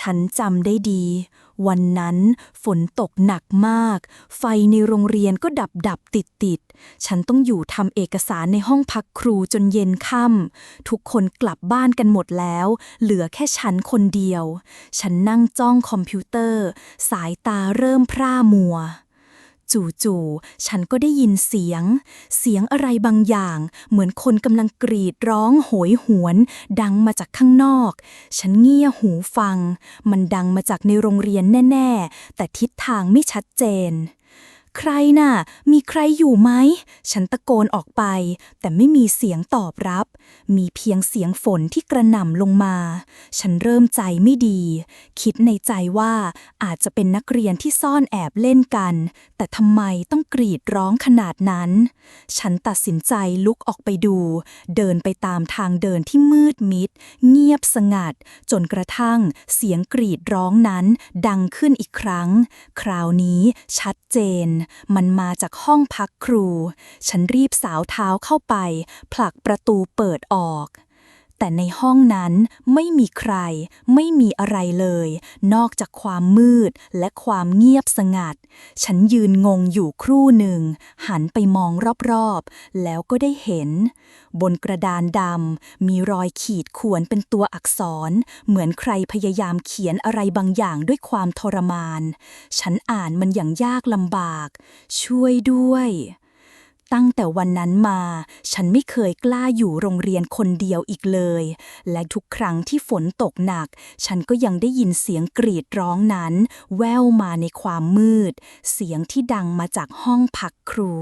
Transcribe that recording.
ฉันจำได้ดี วันนั้นฝนตกหนักมาก ไฟในโรงเรียนก็ดับดับติดติด ฉันต้องอยู่ทำเอกสารในห้องพักครูจนเย็นค่ำทุกคนกลับบ้านกันหมดแล้ว เหลือแค่ฉันคนเดียว ฉันนั่งจ้องคอมพิวเตอร์ สายตาเริ่มพร่ามัว จู่ๆ ฉันก็ได้ยินเสียง เสียงอะไรบางอย่าง เหมือนคนกำลังกรีดร้องโหยหวน ดังมาจากข้างนอก ฉันเงี่ยหูฟัง มันดังมาจากในโรงเรียนแน่ ๆ แต่ทิศทางไม่ชัดเจน ใครน่ะ มีใครอยู่ไหม ฉันตะโกนออกไป แต่ไม่มีเสียงตอบรับ มีเพียงเสียงฝนที่กระหน่ำลงมา ฉันเริ่มใจไม่ดี คิดในใจว่าอาจจะเป็นนักเรียนที่ซ่อนแอบเล่นกัน แต่ทำไมต้องกรีดร้องขนาดนั้น ฉันตัดสินใจลุกออกไปดู เดินไปตามทางเดินที่มืดมิด เงียบสงัด จนกระทั่งเสียงกรีดร้องนั้น ดังขึ้นอีกครั้ง คราวนี้ชัดเจนมันมาจากห้องพักครู ฉันรีบสาวเท้าเข้าไป ผลักประตูเปิดออก แต่ในห้องนั้นไม่มีใคร ไม่มีอะไรเลย นอกจากความมืดและความเงียบสงัด ฉันยืนงงอยู่ครู่หนึ่ง หันไปมองรอบๆ แล้วก็ได้เห็น บนกระดานดำมีรอยขีดข่วนเป็นตัวอักษร เหมือนใครพยายามเขียนอะไรบางอย่างด้วยความทรมาน ฉันอ่านมันอย่างยากลำบาก ช่วยด้วย ตั้งแต่วันนั้นมา ฉันไม่เคยกล้าอยู่โรงเรียนคนเดียวอีกเลย และทุกครั้งที่ฝนตกหนัก ฉันก็ยังได้ยินเสียงกรีดร้องนั้น แว่วมาในความมืด เสียงที่ดังมาจากห้องพักครู